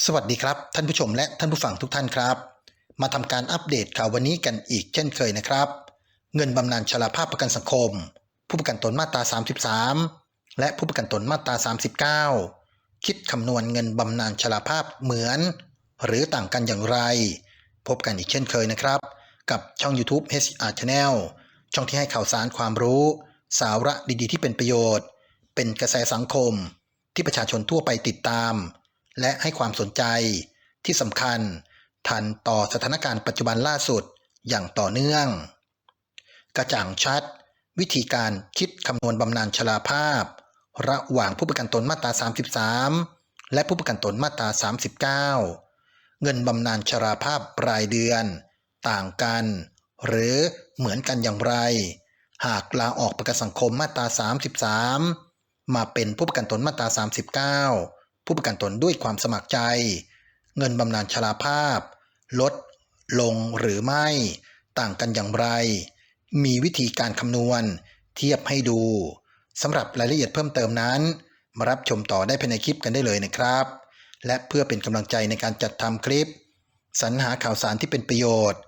สวัสดีครับ ท่านผู้ชมและท่านผู้ฟังทุกท่านครับ มาทำการอัปเดตข่าววันนี้กันอีกเช่นเคยนะครับ เงินบำนาญชราภาพประกันสังคม ผู้ประกันตนมาตรา 33 และผู้ประกันตนมาตรา 39 คิดคำนวณเงินบำนาญชราภาพเหมือน หรือต่างกันอย่างไร พบกันอีกเช่นเคยนะครับ กับช่อง YouTube HR Channel ช่องที่ให้ข่าวสารความรู้ สาระดีๆ ที่เป็นประโยชน์ เป็นกระแสสังคม ที่ประชาชนทั่วไปติดตาม และให้ความสนใจที่สำคัญ ทันต่อสถานการณ์ปัจจุบันล่าสุดอย่างต่อเนื่อง กระจ่างชัด วิธีการคิดคำนวณบำนาญชราภาพ ระหว่างผู้ประกันตนมาตรา 33 และผู้ประกันตนมาตรา 39 เงินบำนาญชราภาพรายเดือน ต่างกัน หรือเหมือนกันอย่างไร หากลาออกประกันสังคมมาตรา 33 มาเป็นผู้ประกันตนมาตรา 39 ผู้ประกันตนด้วยความสมัครใจ เงินบำนาญชราภาพ ลด ลงหรือไม่ ต่างกันอย่างไร มีวิธีการคำนวณ เทียบให้ดูสำหรับรายละเอียดเพิ่มเติมนั้น มารับชมต่อได้ภายในคลิปกันได้เลยนะครับ และเพื่อเป็นกำลังใจในการจัดทำคลิป สรรหาข่าวสารที่เป็นประโยชน์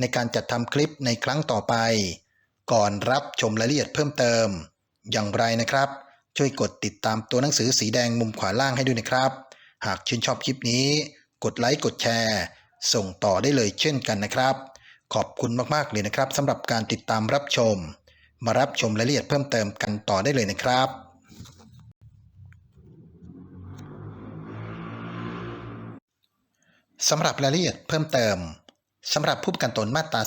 ในการจัดทำคลิปในครั้งต่อไป ก่อนรับชมรายละเอียดเพิ่มเติม อย่างไรนะครับ ช่วยกดติดตามตัวหนังสือสีแดงมุมขวาล่างให้ด้วยนะครับ หากชื่นชอบคลิปนี้ กดไลค์กดแชร์ ส่งต่อได้เลยเช่นกันนะครับ ขอบคุณมากๆเลยนะครับสำหรับการติดตามรับชม มารับชมรายละเอียดเพิ่มเติมกันต่อได้เลยนะครับสำหรับรายละเอียดเพิ่มเติมสำหรับผู้ประกันตนมาตรา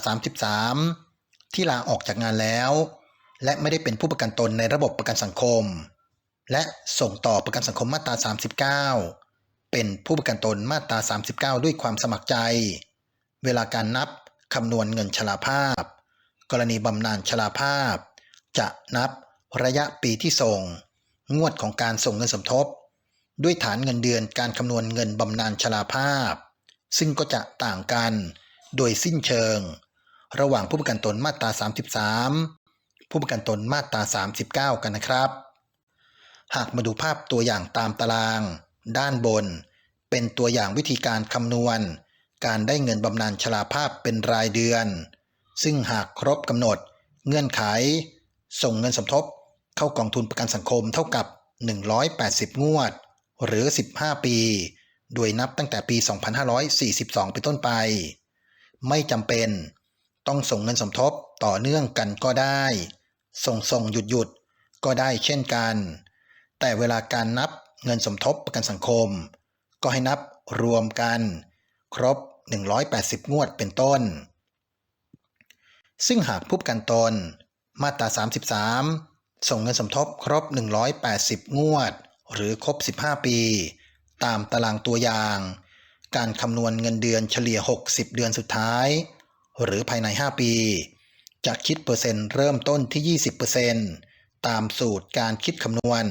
33 ที่ลาออกจากงานแล้ว และไม่ได้เป็นผู้ประกันตนในระบบประกันสังคม และส่งต่อประกันสังคมมาตรา 39 เป็นผู้ประกันตนมาตรา 39 ด้วยความสมัครใจ เวลาการนับคำนวณเงินชราภาพ กรณีบำนาญชราภาพ จะนับระยะปีที่ส่ง งวดของการส่งเงินสมทบ ด้วยฐานเงินเดือนการคำนวณเงินบำนาญชราภาพ ซึ่งก็จะต่างกันโดยสิ้นเชิง ระหว่างผู้ประกันตนมาตรา 33 ผู้ประกันตนมาตรา 39 กันนะครับ หากมาดูภาพตัวอย่างตามตาราง ด้านบน เป็นตัวอย่างวิธีการคำนวณ การได้เงินบำนาญชราภาพเป็นรายเดือน ซึ่งหากครบกำหนด เงื่อนไข ส่งเงินสมทบ เข้ากองทุนประกันสังคมเท่ากับ 180 งวด หรือ 15 ปี โดยนับตั้งแต่ปี 2542 เป็นต้นไป ไม่จำเป็น ต้องส่งเงินสมทบต่อเนื่องกันก็ได้ ส่งส่งหยุดหยุดก็ได้เช่นกัน แต่เวลาการนับเงินสมทบประกันสังคม ก็ให้นับรวมกัน ครบ 180 งวดเป็นต้น ซึ่งหากผู้ประกันตน มาตรา 33 ส่งเงินสมทบครบ 180 งวด หรือครบ 15 ปี ตามตารางตัวอย่าง การคำนวณเงินเดือนเฉลี่ย 60 เดือนสุดท้าย หรือภายใน 5 ปี จะคิดเปอร์เซ็นต์เริ่มต้นที่ 20%ตามสูตรการคิดคำนวณ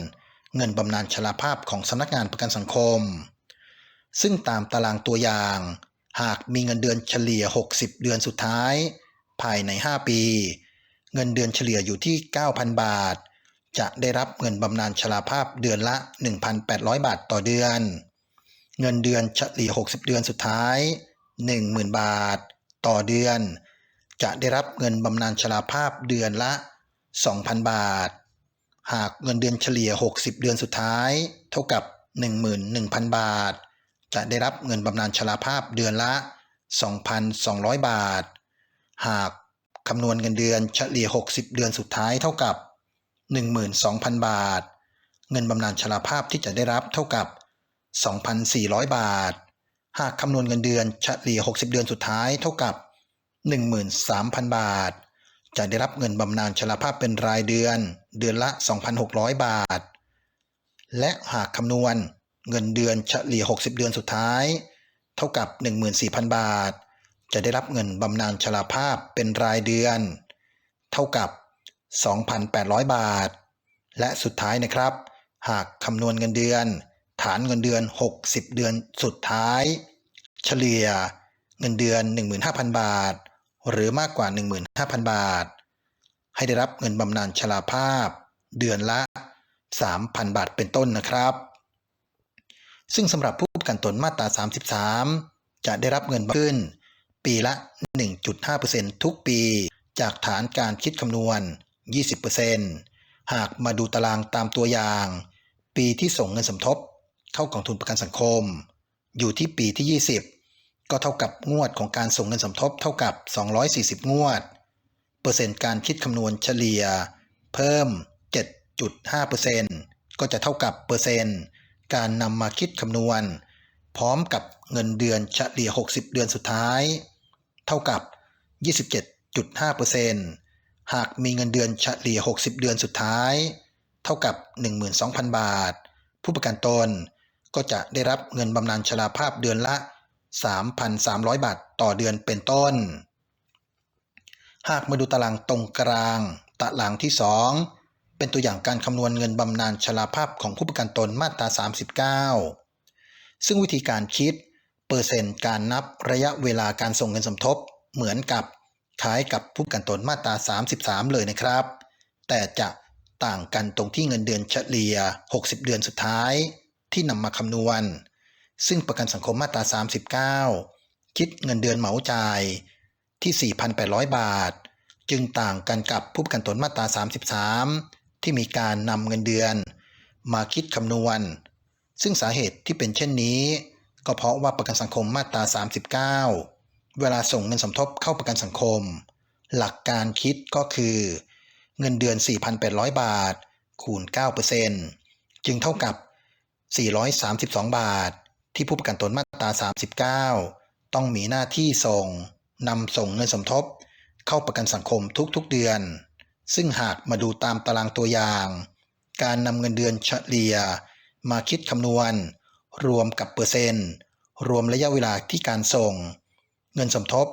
เงินบำนาญชราภาพของสำนักงานประกันสังคม ซึ่งตามตารางตัวอย่าง หากมีเงินเดือนเฉลี่ย 60 เดือนสุดท้าย ภายใน 5 ปี เงินเดือนเฉลี่ยอยู่ที่ 9,000 บาท จะได้รับเงินบำนาญชราภาพเดือนละ 1,800 บาทต่อเดือน เงินเดือนเฉลี่ย 60 เดือนสุดท้าย 10,000 บาท ต่อเดือน จะได้รับเงินบำนาญชราภาพเดือนละ 2,000 บาท หากเงินเดือนเฉลี่ย 60 เดือนสุดท้าย เท่ากับ 11,000 บาท จะได้รับเงินบำนาญชราภาพเดือนละ 2,200 บาท หากคำนวณเงินเดือนเฉลี่ย 60 เดือนสุดท้ายเท่ากับ 12,000 บาท เงินบำนาญชราภาพที่จะได้รับเท่ากับ 2,400 บาท หากคำนวณเงินเดือนเฉลี่ย 60 เดือนสุดท้ายเท่ากับ 13,000 บาท จะได้รับเงินบำนาญชราภาพเป็นรายเดือน เดือนละ 2,600 บาท และหากคำนวณเงินเดือนเฉลี่ย 60 เดือนสุดท้าย เท่ากับ 14,000 บาท จะได้รับเงินบำนาญชราภาพเป็นรายเดือน เท่ากับ 2,800 บาท และสุดท้ายนะครับ หากคำนวณเงินเดือน ฐานเงินเดือน 60 เดือนสุดท้าย เฉลี่ยเงินเดือน 15,000 บาท หรือมากกว่า 15,000 บาท ให้ได้รับเงินบำนาญชราภาพ เดือนละ 3,000 บาทเป็นต้นนะครับ ซึ่งสำหรับผู้ประกันตนมาตรา 33 จะได้รับเงินขึ้น ปีละ 1.5%ทุกปี จากฐานการคิดคำนวณ 20%หากมาดูตารางตามตัวอย่าง ปีที่ส่งเงินสมทบ เข้ากองทุนประกันสังคม อยู่ที่ปีที่ 20 ก็เท่ากับงวดของการส่งเงินสมทบเท่ากับ 240 งวด เปอร์เซ็นต์การคิดคำนวณเฉลี่ย เพิ่ม 7.5%ก็จะเท่ากับเปอร์เซ็นต์การนำมาคิดคำนวณ พร้อมกับเงินเดือนเฉลี่ย 60 เดือนสุดท้าย เท่ากับ 27.5%หากมีเงินเดือนเฉลี่ย 60 เดือนสุดท้าย เท่ากับ 12,000 บาท ผู้ประกันตนก็จะได้รับเงินบำนาญชราภาพเดือนละ 3,300 บาทต่อเดือนเป็นต้น หากมาดูตารางตรงกลาง ตารางที่ 2 เป็นตัวอย่างการคำนวณเงินบำนาญชราภาพของผู้ประกันตนมาตรา 39 ซึ่งวิธีการคิด เปอร์เซ็นต์การนับระยะเวลาการส่งเงินสมทบ เหมือนกับคล้ายกับผู้ประกันตนมาตรา 33 เลยนะครับ แต่จะต่างกันตรงที่เงินเดือนเฉลี่ย 60 เดือนสุดท้ายที่นำมาคำนวณ ซึ่งประกันสังคมมาตรา 39 คิดเงินเดือนเหมาจ่ายที่ 4,800 บาท จึงต่างกันกับผู้ประกันตนมาตรา 33 ที่มีการนำเงินเดือน มาคิดคำนวณ ซึ่งสาเหตุที่เป็นเช่นนี้ ก็เพราะว่าประกันสังคมมาตรา 39 เวลาส่งเงินสมทบเข้าประกันสังคม หลักการคิดก็คือ เงินเดือน 4,800 บาท คูณ 9%จึงเท่ากับ 432 บาท ที่ผู้ประกันตนมาตรา 39 ต้องมีหน้าที่ส่งนำส่งเงินสมทบ เข้าประกันสังคมทุกๆเดือน ซึ่งหากมาดูตามตารางตัวอย่าง การนำเงินเดือนเฉลี่ย มาคิดคำนวณ รวมกับเปอร์เซ็นต์ รวมระยะเวลาที่การส่ง เงินสมทบ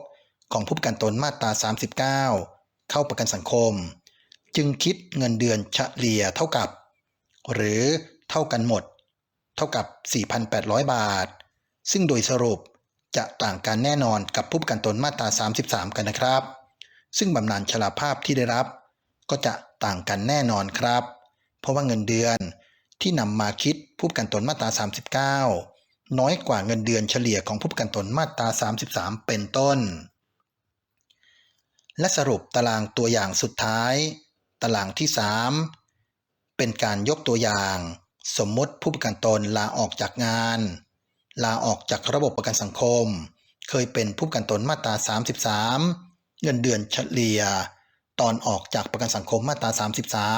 ของผู้ประกันตนมาตรา 39 เข้าประกันสังคม จึงคิดเงินเดือนเฉลี่ยเท่ากับ หรือเท่ากันหมด เท่ากับ 4,800 บาท ซึ่งโดยสรุปจะต่างกันแน่นอนกับผู้ประกันตนมาตรา 33 กันนะครับ ซึ่งบำนาญชราภาพที่ได้รับ ก็จะต่างกันแน่นอนครับ เพราะว่าเงินเดือนที่นำมาคิดผู้ประกันตนมาตรา 39 น้อยกว่าเงินเดือนเฉลี่ยของผู้ประกันตนมาตรา 33 เป็นต้น และสรุปตารางตัวอย่างสุดท้าย ตารางที่ 3 เป็นการยกตัวอย่าง สมมติผู้ประกันตนลาออกจากงาน ลาออกจากระบบประกันสังคม เคยเป็นผู้ประกันตนมาตรา 33 เงินเดือนเฉลี่ย ตอนออกจากประกันสังคมมาตรา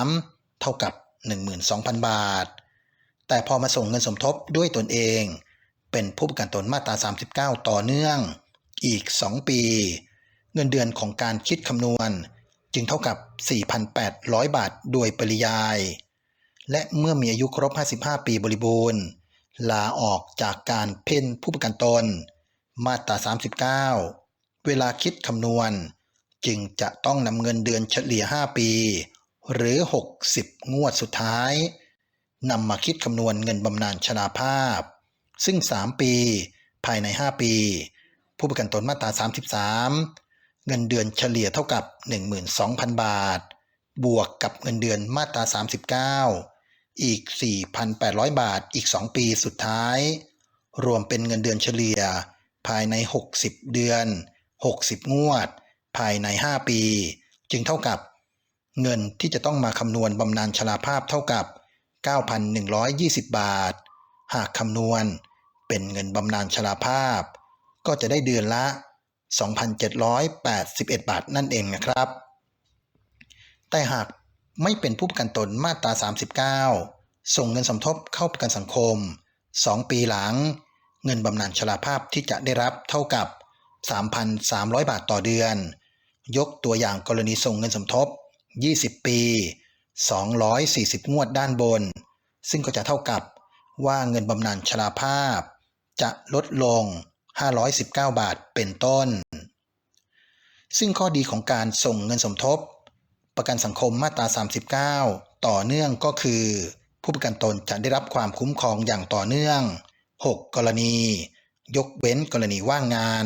33 เท่ากับ 12,000 บาท แต่พอมาส่งเงินสมทบด้วยตนเอง เป็นผู้ประกันตนมาตรา 39 ต่อเนื่องอีก 2 ปี เงินเดือนของการคิดคำนวณ จึงเท่ากับ 4,800 บาทโดยปริยาย และเมื่อมีอายุครบ 55 ปีบริบูรณ์ ลาออกจากการเพ่นผู้ประกันตน มาตรา 39 เวลาคิดคำนวณ จึงจะต้องนำเงินเดือนเฉลี่ย 5 ปี หรือ 60 งวดสุดท้ายนำมาคิดคำนวณเงินบำนาญชราภาพ ซึ่ง 3 ปี ภายใน 5 ปี ผู้ประกันตนมาตรา 33 เงินเดือนเฉลี่ยเท่ากับ 12,000 บาท บวกกับเงินเดือนมาตรา 39 อีก 4,800 บาทอีก 2 ปีสุดท้าย รวมเป็นเงินเดือนเฉลี่ย ภายใน 60 เดือน 60 งวด ภายใน 5 ปี จึงเท่ากับ เงินที่จะต้องมาคำนวณบำนาญชราภาพเท่ากับ 9,120 บาท หากคำนวณเป็นเงินบำนาญชราภาพ ก็จะได้เดือนละ 2,781 บาทนั่นเองนะครับ แต่หาก ไม่เป็นผู้ประกันตนมาตรา 39 ส่งเงินสมทบเข้าประกันสังคม 2 ปีหลัง เงินบำนาญชราภาพที่จะได้รับเท่ากับ 3,300 บาทต่อเดือน ยกตัวอย่างกรณีส่งเงินสมทบ 20 ปี 240 งวดด้านบน ซึ่งก็จะเท่ากับว่าเงินบำนาญชราภาพ จะลดลง 519 บาทเป็นต้น ซึ่งข้อดีของการส่งเงินสมทบ ประกันสังคมมาตรา 39 ต่อเนื่องก็คือ ผู้ประกันตนจะได้รับความคุ้มครองอย่างต่อเนื่อง 6 กรณี ยกเว้นกรณีว่างงาน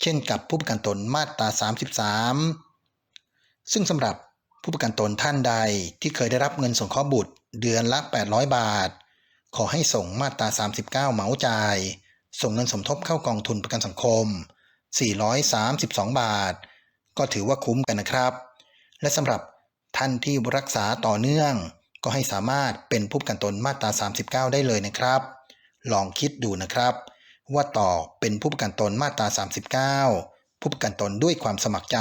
เช่นกับผู้ประกันตนมาตรา 33 ซึ่งสำหรับผู้ประกันตนท่านใดที่เคยได้รับเงินสงเคราะห์บุตรเดือนละ 800 บาท ขอให้ส่งมาตรา 39 เหมาจ่าย ส่งเงินสมทบเข้ากองทุนประกันสังคม 432 บาท ก็ถือว่าคุ้มกันนะครับ และสำหรับท่านที่รักษาต่อเนื่อง ก็ให้สามารถเป็นผู้ประกันตนมาตรา 39 ได้เลยนะครับ ลองคิดดูนะครับ ว่าต่อเป็นผู้ประกันตนมาตรา 39 ผู้ประกันตนด้วยความสมัครใจ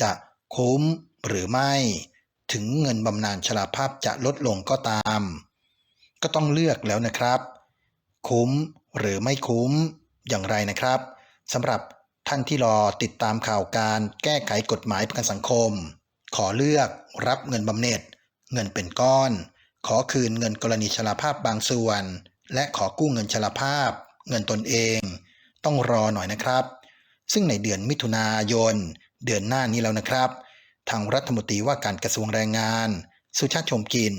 จะคุ้มหรือไม่ ถึงเงินบำนาญชราภาพจะลดลงก็ตาม ก็ต้องเลือกแล้วนะครับ คุ้มหรือไม่คุ้มอย่างไรนะครับสำหรับท่านที่รอติดตามข่าวการแก้ไขกฎหมายประกันสังคม ขอเลือกรับเงินบำเหน็จ เงินเป็นก้อน ขอคืนเงินกรณีชราภาพบางส่วน และขอกู้เงินชราภาพ เงินตนเอง ต้องรอหน่อยนะครับ ซึ่งในเดือนมิถุนายน เดือนหน้านี้แล้วนะครับ ทางรัฐมนตรีว่าการกระทรวงแรงงาน สุชาติชมกิน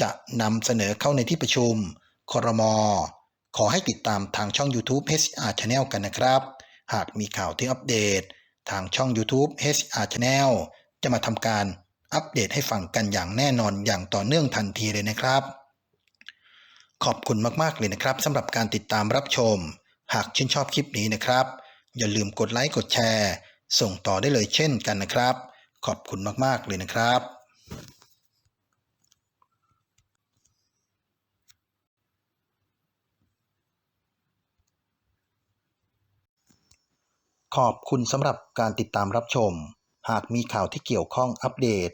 จะนำเสนอเข้าในที่ประชุมครมอขอให้ติดตามทางช่อง YouTube HR Channel กันนะครับ หากมีข่าวที่อัปเดต ทางช่อง YouTube HR Channel จะมาทำการอัปเดตให้ฟังกันอย่างแน่นอนอย่างต่อเนื่องทันทีเลยนะครับ ขอบคุณมากๆเลยนะครับสำหรับการติดตามรับชม หากชื่นชอบคลิปนี้นะครับ อย่าลืมกดไลค์กดแชร์ ส่งต่อได้เลยเช่นกันนะครับ ขอบคุณมากๆเลยนะครับขอบคุณสำหรับการติดตามรับชม หากมีข่าวที่เกี่ยวข้องอัปเดต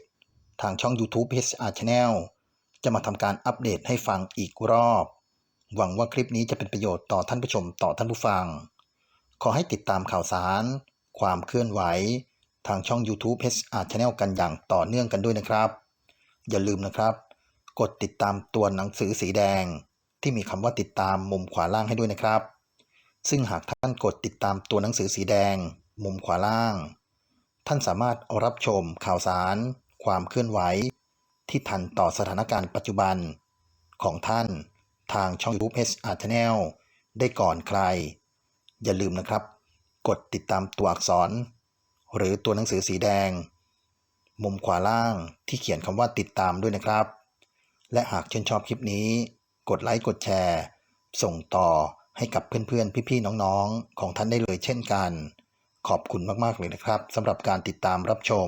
ทางช่อง YouTube HR Channel จะมาทำการอัปเดตให้ฟังอีกรอบ หวังว่าคลิปนี้จะเป็นประโยชน์ต่อท่านผู้ชมต่อท่านผู้ฟัง ขอให้ติดตามข่าวสาร ความเคลื่อนไหว ทางช่อง YouTube HR Channel กันอย่างต่อเนื่องกันด้วยนะครับ อย่าลืมนะครับ กดติดตามตัวหนังสือสีแดง ที่มีคำว่าติดตามมุมขวาล่างให้ด้วยนะครับ ซึ่งหากท่านกดติดตามตัวหนังสือสีแดง มุมขวาล่าง ท่านสามารถรับชมข่าวสาร ความเคลื่อนไหว ที่ทันต่อสถานการณ์ปัจจุบัน ของท่านทางช่อง YouTube HR Channel ได้ก่อนใคร อย่าลืมนะครับ กดติดตามตัวอักษร หรือตัวหนังสือสีแดง มุมขวาล่างที่เขียนคำว่าติดตามด้วยนะครับ และหากชื่นชอบคลิปนี้ กดไลค์กดแชร์ ส่งต่อให้กับเพื่อนๆ พี่ๆ น้องๆ ของท่านได้เลยเช่นกัน ขอบคุณมาก ๆ เลยนะครับสำหรับการติดตามรับชม